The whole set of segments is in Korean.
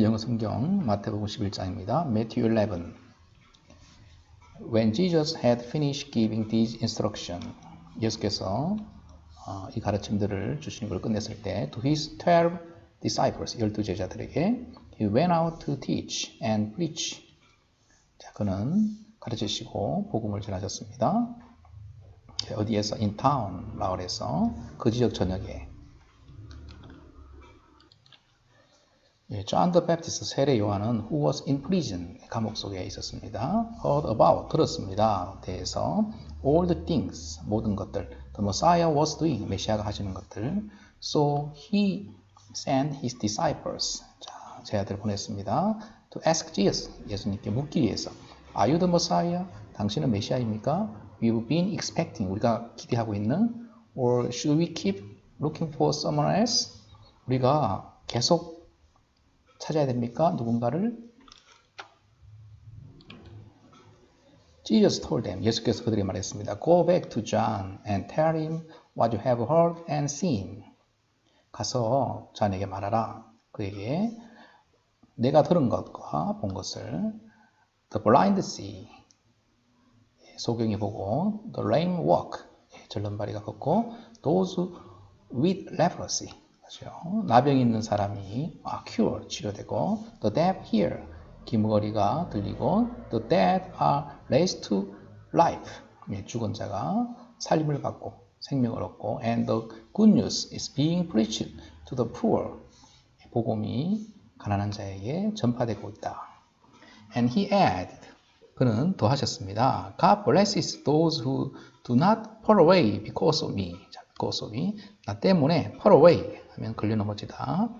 영어 성경 마태복음 11장입니다. Matthew 11. When Jesus had finished giving these instruction, 예수께서 어, 이 가르침들을 주시는 걸 끝냈을 때 to his 12 disciples, 열두 제자들에게 he went out to teach and preach. 자, 그는 가르치시고 복음을 전하셨습니다. 어디에서 in town 마을에서 그 지역 전역에 예, John the Baptist 세례 요한은 who was in prison 감옥 속에 있었습니다. heard about 들었습니다. 대해서 all the things 모든 것들 the Messiah was doing 메시아가 하시는 것들 so he sent his disciples 자 제자들 보냈습니다. to ask Jesus 예수님께 묻기 위해서 are you the Messiah 당신은 메시아입니까? We've been expecting 우리가 기대하고 있는 or should we keep looking for someone else 우리가 계속 찾아야 됩니까? 누군가를? Jesus told them, 예수께서 그들에게 말했습니다. Go back to John and tell him what you have heard and seen. 가서 잔에게 말하라. 그에게 내가 들은 것과 본 것을 The blind see. 소경이 보고 The lame walk. 절름발이가 걷고 Those with leprosy. 그렇죠? 나병 있는 사람이 아, cure 치료되고 the deaf hear 귀머거리가 들리고 the dead are raised to life 예, 죽은 자가 살림을 받고 생명을 얻고 and the good news is being preached to the poor 복음이 가난한 자에게 전파되고 있다. And he added 그는 더 하셨습니다. God blesses those who do not fall away because of me. 자, me. 나 때문에 fall away 하면 걸려 넘어지다.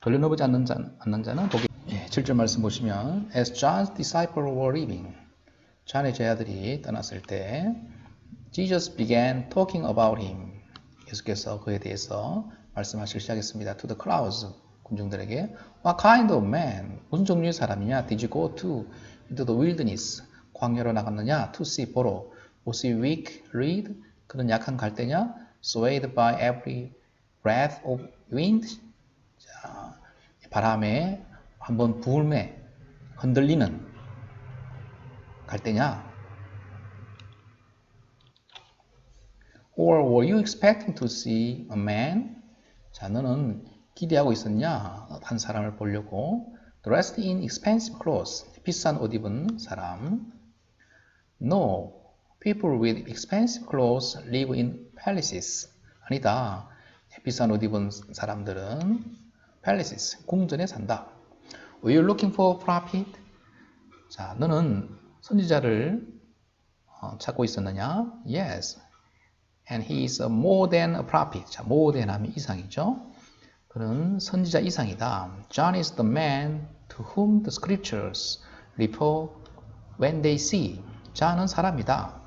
걸려 넘어지 않는, 자, 않는 자는 복이 예, 7절 말씀 보시면 As John's disciples were leaving 존의 제자들이 떠났을 때 Jesus began talking about him. 예수께서 그에 대해서 말씀하시기 시작했습니다. To the crowds 군중들에게 What kind of man? 무슨 종류의 사람이냐? Did you go to into the wilderness? 광야로 나갔느냐? To see 보러 Was he weak? Read? 그는 약한 갈대냐? Swayed by every breath of wind? 자, 바람에 한번 부을매 흔들리는 갈대냐? Or were you expecting to see a man? 자, 너는 기대하고 있었냐? 한 사람을 보려고 dressed in expensive clothes. 비싼 옷 입은 사람. No. People with expensive clothes live in palaces. 아니다. 비싼 옷 입은 사람들은 palaces, 궁전에 산다. You looking for prophet? 자, 너는 선지자를 어, 찾고 있었느냐? Yes. And he is more than a prophet. 자, more than 하면 이상이죠. 그는 선지자 이상이다. John is the man to whom the scriptures refer when they see. 자는 사람이다.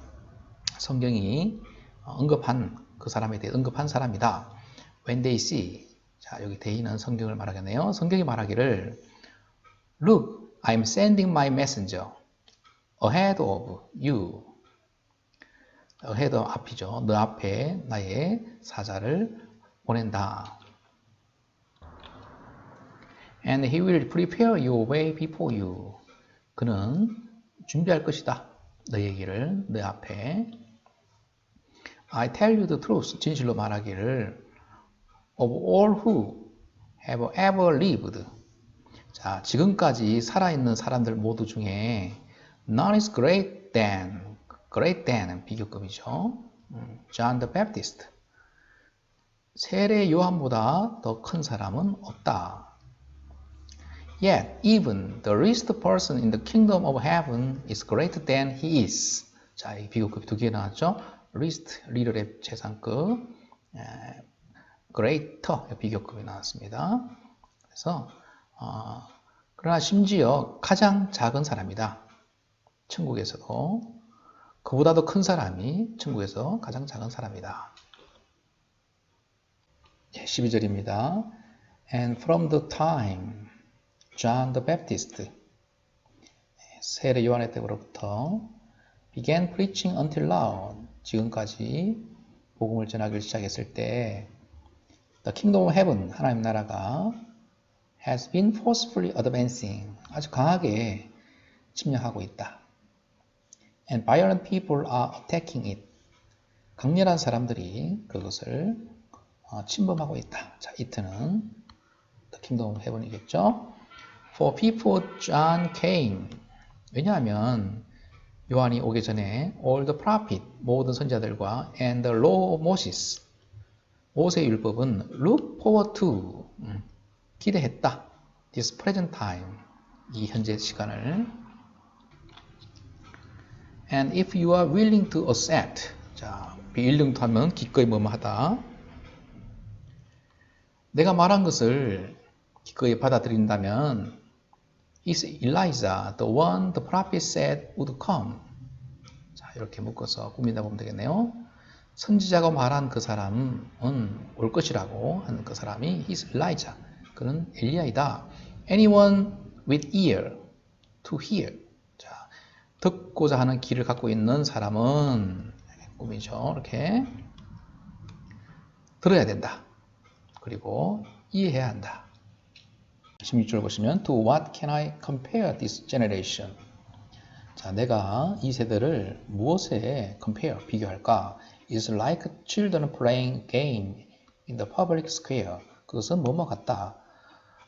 성경이 언급한 그 사람에 대해 언급한 사람이다. When they see. 자, 여기 대인은 성경을 말하겠네요. 성경이 말하기를 Look, I'm sending my messenger ahead of you. ahead 앞이죠. 너 앞에 나의 사자를 보낸다. And he will prepare your way before you. 그는 준비할 것이다. 너의 길을 너 앞에. I tell you the truth. 진실로 말하기를 of all who have ever lived. 자, 지금까지 살아있는 사람들 모두 중에 none is great than, great than 비교급이죠. John the Baptist. 세례 요한보다 더 큰 사람은 없다. Yet even the least person in the kingdom of heaven is greater than he is. 자, 이 비교급이 두 개 나왔죠. Least, 리더의 최상급, 에, greater 비교급이 나왔습니다. 그래서 어, 그러나 심지어 가장 작은 사람이다. 천국에서도 그보다 더큰 사람이 천국에서 가장 작은 사람이다. 12절입니다. And from the time John the Baptist 세례 요한의 때부터 began preaching until now 지금까지 복음을 전하기 시작했을 때 The kingdom of heaven 하나님 나라가 has been forcefully advancing. 아주 강하게 침략하고 있다. And violent people are attacking it. 강렬한 사람들이 그것을 어, 침범하고 있다. 자, 이트는 킹덤 해본이겠죠. For people John came. 왜냐하면 요한이 오기 전에 all the prophet 모든 선자들과 and the law of Moses 모세 율법은 look forward to 음, 기대했다. this present time 이 현재 시간을 and if you are willing to accept 자 be willing to 하면 기꺼이 뭐뭐 하다 내가 말한 것을 기꺼이 받아들인다면 is Elijah the one the prophet said would come. 자 이렇게 묶어서 꾸미다 보면 되겠네요. 선지자가 말한 그 사람은 올 것이라고 하는 그 사람이 is Elijah. 그는 엘리야이다. Anyone with ear to hear. 자 듣고자 하는 귀를 갖고 있는 사람은 꾸미죠 이렇게 들어야 된다. 그리고 이해해야 한다 16절 보시면 To what can I compare this generation? 자, 내가 이 세대를 무엇에 compare, 비교할까? It's like children playing game in the public square. 그것은 뭐뭐 같다.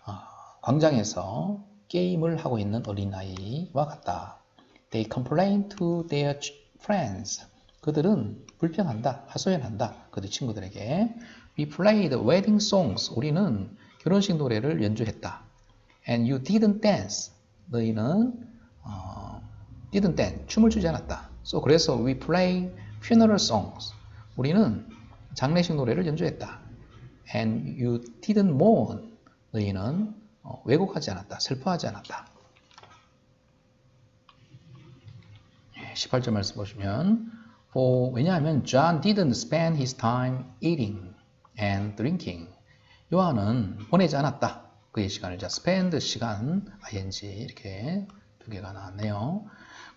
아, 광장에서 게임을 하고 있는 어린아이와 같다. They complain to their friends. 그들은 불평한다, 하소연한다. 그들 친구들에게. We played wedding songs. 우리는 결혼식 노래를 연주했다. And you didn't dance. 너희는 어, didn't dance. 춤을 추지 않았다. So 그래서 we play funeral songs. 우리는 장례식 노래를 연주했다. And you didn't mourn. 너희는 어, 왜곡하지 않았다. 슬퍼하지 않았다. 18절 말씀 보시면 For, 왜냐하면 John didn't spend his time eating and drinking. 요한은 보내지 않았다. 그의 시간을 자 spend 시간 ing 이렇게 두 개가 나왔네요.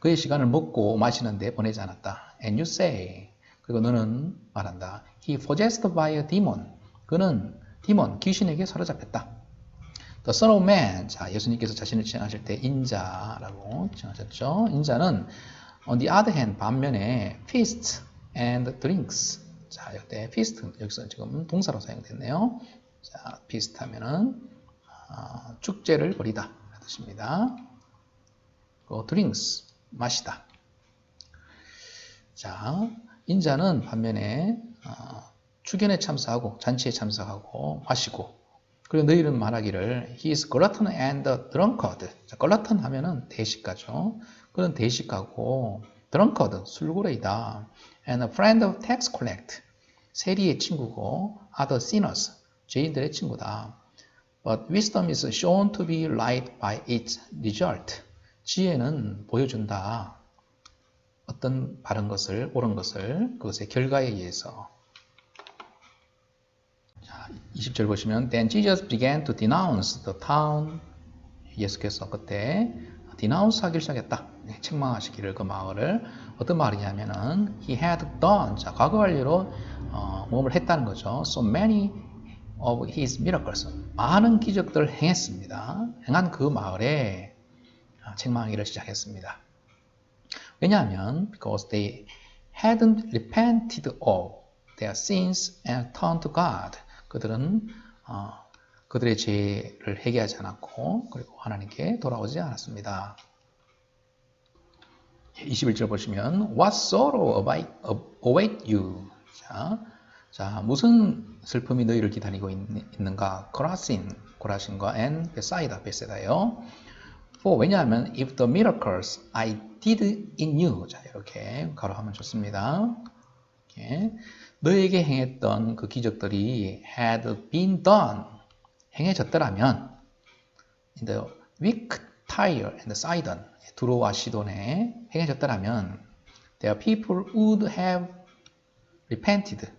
그의 시간을 먹고 마시는데 보내지 않았다. And you say 그리고 너는 말한다. He possessed by a demon. 그는 디몬 귀신에게 사로잡혔다. The Son of Man. 자 예수님께서 자신을 칭하실 때 인자라고 칭하셨죠. 인자는 on the other hand 반면에 feast and drinks. 자 이때 feast 여기서 지금 동사로 사용됐네요. 자 feast 하면은 어, 축제를 벌이다 뜻입니다. 그 drinks 마시다. 자 인자는 반면에 어, 축연에 참석하고 잔치에 참석하고 마시고 그리고 너희는 말하기를 he is glutton and drunkard. 자, glutton 하면은 대식가죠. 그런 대식가고 drunkard 술고래이다. and a friend of tax collect. 세리의 친구고 other sinners. 죄인들의 친구다. But wisdom is shown to be right by its result. 지혜는 보여준다. 어떤 바른 것을, 옳은 것을 그것의 결과에 의해서. 자, 20절 보시면 Then Jesus began to denounce the town. 예수께서 그때 denounce 하기를 시작했다. 네, 책망하시기를 그 마을을 어떤 말이냐면은 he had done 자 과거 완료로 어, 몸을 했다는 거죠. So many of his miracles 많은 기적들을 행했습니다. 행한 그 마을에 책망하기를 시작했습니다. 왜냐하면 because they hadn't repented of their sins and turned to God. 그들은 어, 그들의 죄를 회개하지 않았고 그리고 하나님께 돌아오지 않았습니다. 21절 보시면 What sorrow await you? 자, 자, 무슨 슬픔이 너희를 기다리고 있, 는가 코라신, 코라신과 and 베사이다, 베세다요. For 왜냐하면 if the miracles I did in you, 자 이렇게 가로하면 좋습니다. 이렇게. 너에게 행했던 그 기적들이 had been done, 행해졌더라면 in the weak, Tyre and Sidon, 두로와 시돈에 행해졌더라면 their people would have repented.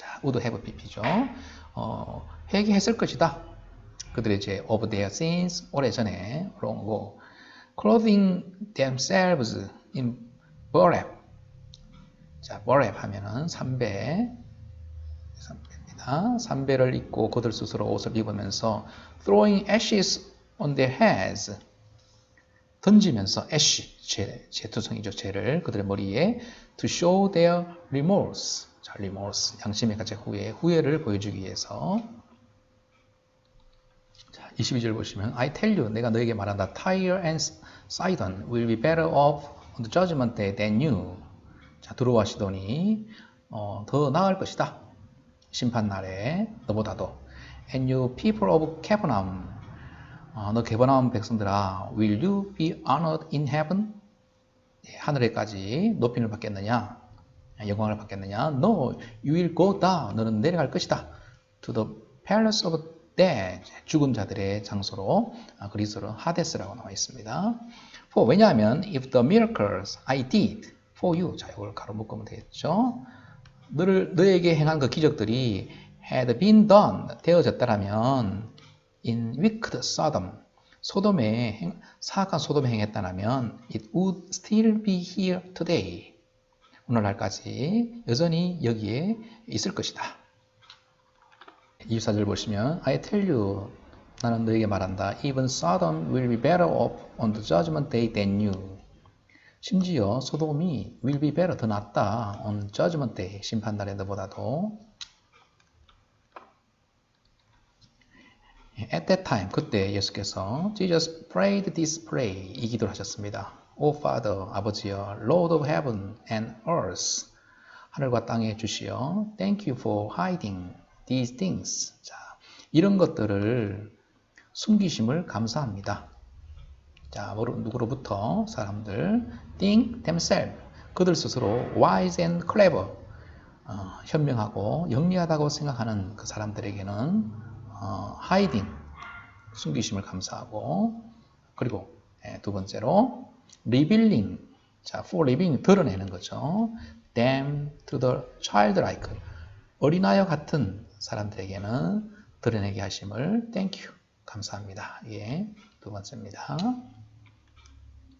자, would have pp죠. 어, 회개했을 것이다. 그들의 죄 of their sins 오래전에 long ago clothing themselves in boreb 자 boreb 하면은 3배 3배입니다 자, 삼배를 입고 그들 스스로 옷을 입으면서 throwing ashes on their heads 던지면서 ash 죄, 죄투성이죠 죄를 그들의 머리에 to show their remorse 자, remorse 양심의 가책 후회 후회를 보여주기 위해서 자, 22절 보시면 I tell you 내가 너에게 말한다 Tyre and Sidon will be better off on the judgment day than you 자 들어와 시도니 어, 더 나을 것이다 심판 날에 너보다도 and you people of Capernaum 어, 너 개번나온 백성들아 will you be honored in heaven 예, 하늘에까지 높임을 받겠느냐 영광을 받겠느냐 No, you will go down 너는 내려갈 것이다 to the palace of dead 죽은 자들의 장소로 아, 그리스어로 하데스라고 나와 있습니다 for 왜냐하면 if the miracles I did for you 자 이걸 가로 묶으면 되겠죠 너를 너에게 행한 그 기적들이 had been done 되어졌다라면 in wicked Sodom 소돔에 행, 사악한 소돔에 행했다면 it would still be here today 오늘날까지 여전히 여기에 있을 것이다 24절 보시면 I tell you 나는 너에게 말한다 even Sodom will be better off on the judgment day than you 심지어 소돔이 will be better 더 낫다 on judgment day 심판날에 너보다도 At that time 그때 예수께서 Jesus prayed this prayer 이 기도를 하셨습니다. O Father 아버지여 Lord of heaven and earth 하늘과 땅에 주시어 Thank you for hiding these things 자 이런 것들을 숨기심을 감사합니다. 자 누구로부터 사람들 think themselves 그들 스스로 wise and clever 어, 현명하고 영리하다고 생각하는 그 사람들에게는 어, hiding 숨기심을 감사하고 그리고 예, 두 번째로 revealing 자 for revealing 드러내는 거죠 them to the childlike 어린아이와 같은 사람들에게는 드러내게 하심을 thank you 감사합니다 예, 두 번째입니다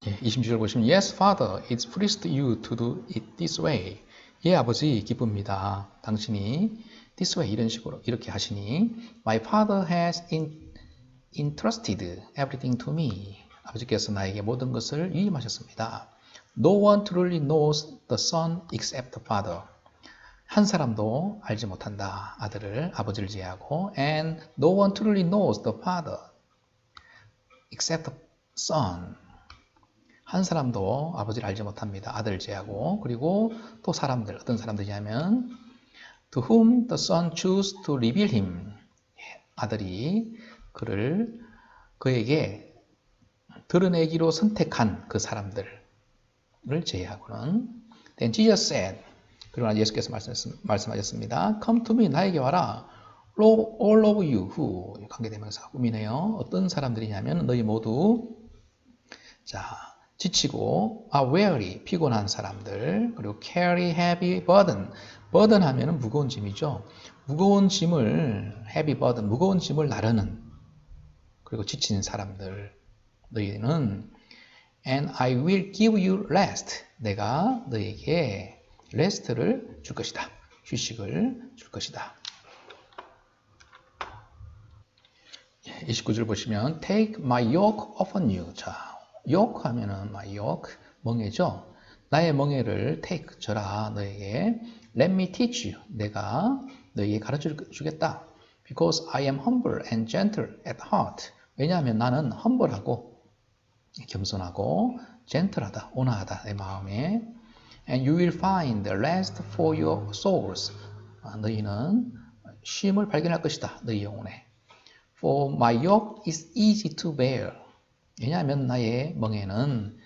예, 26절 보시면 Yes, Father, it pleased you to do it this way. 예, 아버지, 기쁩니다. 당신이 this way 이런 식으로 이렇게 하시니 My Father has entrusted everything to me. 아버지께서 나에게 모든 것을 위임하셨습니다. No one truly knows the Son except the Father. 한 사람도 알지 못한다. 아들을 아버지를 제하고 and no one truly knows the Father except the Son. 한 사람도 아버지를 알지 못합니다. 아들 제하고 그리고 또 사람들 어떤 사람들이냐면 to whom the son choose to reveal him 아들이 그를 그에게 드러내기로 선택한 그 사람들을 제외하고는 then Jesus said 그러나 예수께서 말씀하셨습니다. Come to me 나에게 와라 all of you who 관계대명사 꾸미네요. 어떤 사람들이냐면 너희 모두 자 지치고 are weary 피곤한 사람들 그리고 carry heavy burden burden 하면은 무거운 짐이죠. 무거운 짐을 heavy burden 무거운 짐을 나르는 그리고 지치는 사람들 너희는 and I will give you rest 내가 너에게 rest를 줄 것이다. 휴식을 줄 것이다. 29절 보시면 take my yoke upon you 자 yoke 하면은 my yoke 멍에죠. 나의 멍에를 take 저라 너에게 let me teach you 내가 너에게 가르쳐 주겠다. because I am humble and gentle at heart. 왜냐하면 나는 humble하고 겸손하고 gentle하다, 온화하다 내 마음에. And you will find rest for your souls. 너희는 쉼을 발견할 것이다. 너희 영혼에. For my yoke is easy to bear. 왜냐하면 나의 멍에는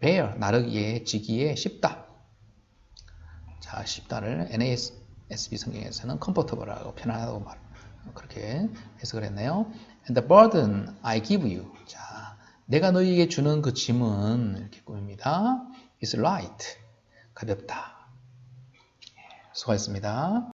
bear, 나르기에, 지기에 쉽다. 자, 쉽다를 NASB 성경에서는 comfortable라고 편안하다고 말, 그렇게 해석을 했네요. And the burden I give you. 자, 내가 너희에게 주는 그 짐은 이렇게 꾸밉니다. is light. 가볍다. 수고하셨습니다.